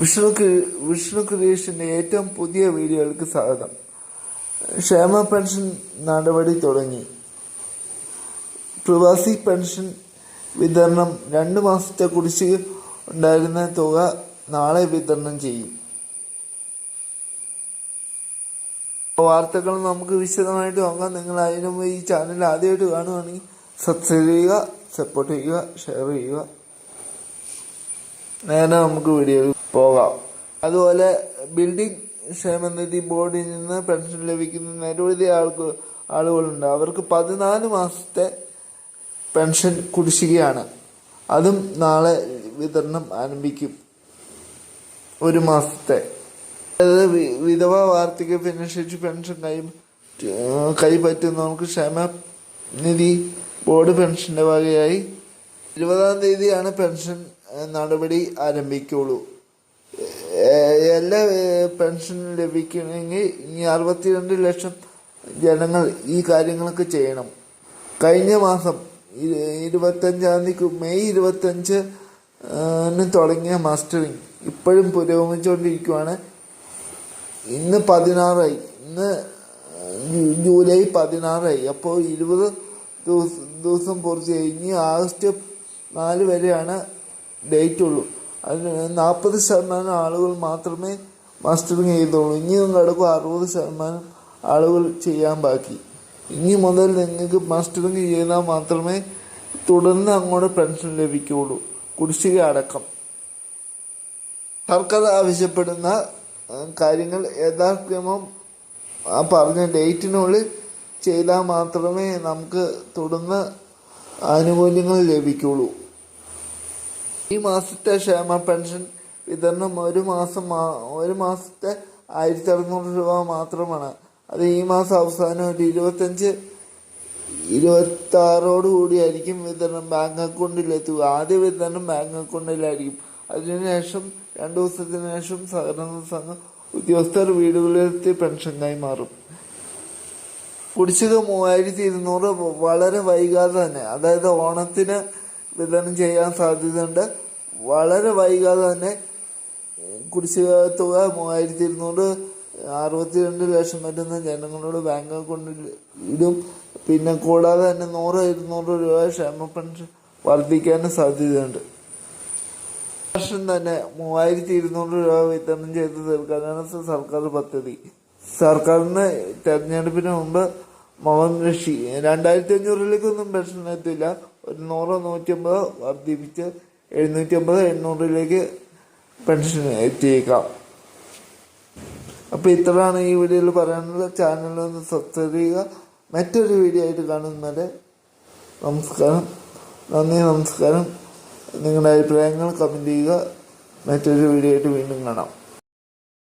വിഷ്ണു വിഷ്ണു ക്രിയേഷന്റെ ഏറ്റവും പുതിയ വീഡിയോകൾക്ക് സ്വാഗതം. ക്ഷേമ പെൻഷൻ നടപടി തുടങ്ങി. പ്രവാസി പെൻഷൻ വിതരണം രണ്ട് മാസത്തെ കുടിശ്ശിക ഉണ്ടായിരുന്ന തുക നാളെ വിതരണം ചെയ്യും. വാർത്തകൾ നമുക്ക് വിശദമായിട്ട് നോക്കാം. നിങ്ങൾ അതിനു മുമ്പ് ഈ ചാനൽ ആദ്യമായിട്ട് കാണുകയാണെങ്കിൽ സബ്സ്ക്രൈബ് ചെയ്യുക സപ്പോർട്ട് ചെയ്യുക ഷെയർ ചെയ്യുക. നേരെ നമുക്ക് വീഡിയോയിൽ പോകാം. അതുപോലെ ബിൽഡിംഗ് ക്ഷേമനിധി ബോർഡിൽ നിന്ന് പെൻഷൻ ലഭിക്കുന്ന നിരവധി ആൾക്ക് ആളുകളുണ്ട്. അവർക്ക് പതിനാല് മാസത്തെ പെൻഷൻ കുടിശ്ശികയാണ്. അതും നാളെ വിതരണം ആരംഭിക്കും. ഒരു മാസത്തെ. അതായത് വിധവ വാർദ്ധക്യ ഭിന്നശേഷി പെൻഷൻ കൈ കൈപ്പറ്റുന്നവർക്ക് ക്ഷേമ നിധി ബോർഡ് പെൻഷന്റെ വകയായി ഇരുപതാം തീയതിയാണ് പെൻഷൻ നടപടി ആരംഭിക്കുള്ളൂ. എല്ലാ പെൻഷൻ ലഭിക്കണമെങ്കിൽ ഇനി അറുപത്തിരണ്ട് ലക്ഷം ജനങ്ങൾ ഈ കാര്യങ്ങളൊക്കെ ചെയ്യണം. കഴിഞ്ഞ മാസം ഇരുപത്തഞ്ചാം തീയതി മെയ് ഇരുപത്തഞ്ച് തുടങ്ങിയ മാസ്റ്ററിങ് ഇപ്പോഴും പുരോഗമിച്ചുകൊണ്ടിരിക്കുവാണ്. ഇന്ന് പതിനാറായി. ഇന്ന് ജൂലൈ പതിനാറായി. അപ്പോൾ ഇരുപത് ദിവസം ദിവസം പൂർത്തിയായി. കഴിഞ്ഞ് ആഗസ്റ്റ് നാല് വരെയാണ് ഡേറ്റ് ഉള്ളൂ അതിന് നാൽപ്പത് ശതമാനം ആളുകൾ മാത്രമേ മാസ്റ്ററിങ് ചെയ്തോളൂ ഇനിയും കിടക്കും അറുപത് ശതമാനം ആളുകൾ ചെയ്യാൻ ബാക്കി. ഇനി മുതൽ നിങ്ങൾക്ക് മാസ്റ്ററിങ് ചെയ്താൽ മാത്രമേ തുടർന്ന് അങ്ങോട്ട് പെൻഷൻ ലഭിക്കുകയുള്ളൂ. കുടിശ്ശിക അടക്കം. സർക്കാർ ആവശ്യപ്പെടുന്ന കാര്യങ്ങൾ യഥാക്രമം ആ പറഞ്ഞ ഡേറ്റിനുള്ളിൽ ചെയ്താൽ മാത്രമേ നമുക്ക് തുടർന്ന് ആനുകൂല്യങ്ങൾ ലഭിക്കുള്ളൂ ഈ മാസത്തെ ക്ഷേമ പെൻഷൻ വിതരണം ഒരു മാസം ഒരു മാസത്തെ ആയിരത്തി അറുന്നൂറ് രൂപ മാത്രമാണ്. അത് ഈ മാസം അവസാനം ഒരു ഇരുപത്തഞ്ച് ഇരുപത്തി ആറോട് കൂടിയായിരിക്കും വിതരണം ബാങ്ക് അക്കൗണ്ടിലെത്തുക. ആദ്യ വിതരണം ബാങ്ക് അക്കൗണ്ടിലായിരിക്കും. അതിനുശേഷം രണ്ടു ദിവസത്തിന് ശേഷം സഹകരണ സംഘം ഉദ്യോഗസ്ഥർ വീടുകളിലെത്തി പെൻഷൻ കൈമാറും. കുടിശ്ശിക മൂവായിരത്തി ഇരുന്നൂറ് വളരെ വൈകാതെ തന്നെ. അതായത് ഓണത്തിന് വിതരണം ചെയ്യാൻ സാധ്യതയുണ്ട്. വളരെ വൈകാതെ തന്നെ കുടിശ്ശിക തുക മൂവായിരത്തി ഇരുന്നൂറ് അറുപത്തിരണ്ട് ലക്ഷം വരുന്ന ജനങ്ങളോട് ബാങ്ക് അക്കൗണ്ടിൽ ഇടും പിന്നെ കൂടാതെ തന്നെ നൂറ് ഇരുന്നൂറ് രൂപ ക്ഷേമ പെൻഷൻ വർദ്ധിക്കാനും സാധ്യതയുണ്ട്. വർഷം തന്നെ മൂവായിരത്തി ഇരുന്നൂറ് രൂപ വിതരണം ചെയ്ത് തീർക്കാനാണ് സർക്കാർ പദ്ധതി. സർക്കാരിന് തെരഞ്ഞെടുപ്പിന് മുമ്പ് മോഹൻ ഋഷി രണ്ടായിരത്തി അഞ്ഞൂറിലേക്കൊന്നും പെൻഷൻ എത്തില്ല ഒരു നൂറോ നൂറ്റമ്പത് വർദ്ധിപ്പിച്ച് എഴുന്നൂറ്റമ്പത് എണ്ണൂറിലേക്ക് പെൻഷൻ എത്തിയേക്കാം. അപ്പോൾ ഇത്രയാണ് ഈ വീഡിയോയിൽ പറയാനുള്ളത്. ചാനൽ ഒന്ന് സബ്സ്ക്രൈബ് ചെയ്യുക. മറ്റൊരു വീഡിയോ ആയിട്ട് കാണുന്നവരെ നമസ്കാരം. നന്ദി നമസ്കാരം. നിങ്ങളുടെ അഭിപ്രായങ്ങൾ കമന്റ് ചെയ്യുക. മറ്റൊരു വീഡിയോ ആയിട്ട് വീണ്ടും കാണാം.